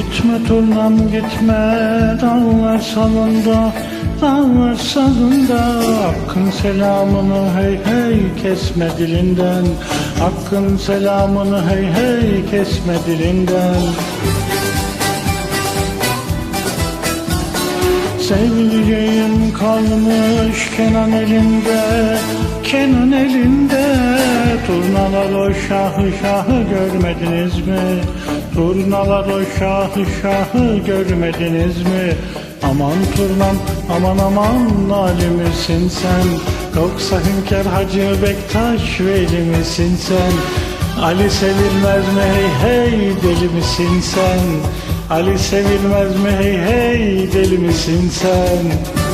Gitme turnam gitme dağlar salında Dağlar salında. Hakkın selamını hey hey kesme dilinden Hakkın selamını hey hey kesme dilinden. Sevdiceğim kalmış Kenan elinde Kenan elinde. Turnalar o şahı şahı görmediniz mi? Turnalar o şahı şahı görmediniz mi? Aman turnam aman aman Ali misin sen? Yoksa Hünkar Hacı Bektaş Veli misin sen? Ali sevilmez mi hey hey deli misin sen? Ali sevilmez mi hey hey deli misin sen?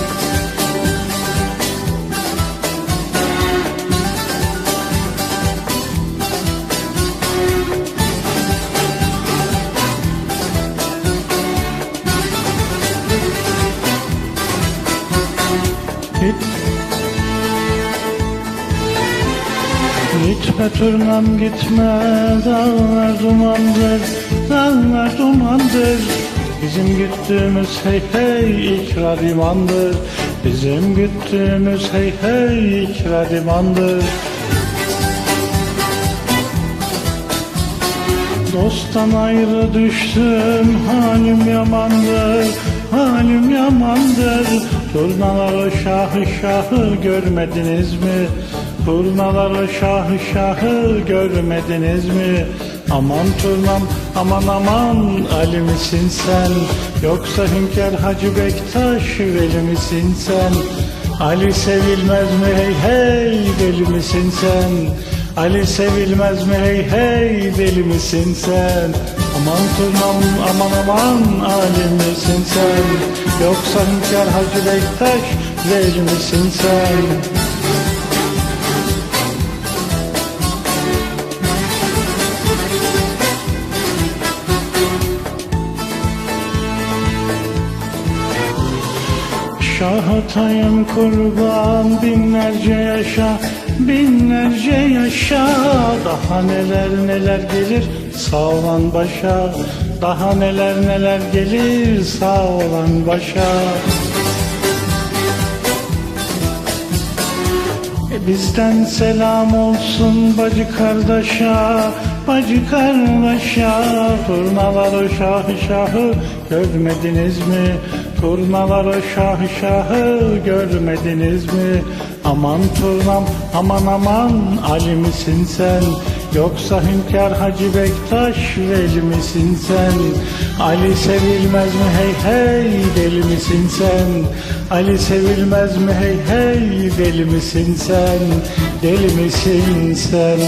Gitme turnam gitme dağlar dumandır Dağlar dumandır Bizim güttüğümüz hey hey ikrar imandır. Bizim güttüğümüz hey hey ikrar imandır. Dosttan ayrı düştüm halim yamandır Halim yamandır. Turnaları şahı şahı görmediniz mi? Turnaları şahı şahı görmediniz mi? Aman turnam aman aman Ali misin sen? Yoksa Hünkar Hacı Bektaş Veli misin sen? Ali sevilmez mi hey hey deli misin sen? Ali sevilmez mi hey hey deli misin sen? Aman turnam aman aman alim misin sen? Yoksa Hünkar Hacı Bektaş Veli misin sen? Şahatayım kurban binlerce yaşa Binlerce yaşa. Daha neler neler gelir sağ olan başa. Daha neler neler gelir sağ olan başa. E Bizden selam olsun bacı kardeşe, bacı kardeşe Turnalar o şahı şahı görmediniz mi? Turnalar o şahı görmediniz mi? Aman turnam aman aman Ali misin sen? Yoksa Hünkar Hacı Bektaş Veli misin sen? Ali sevilmez mi hey hey deli misin sen? Ali sevilmez mi hey hey deli misin sen? Deli misin sen?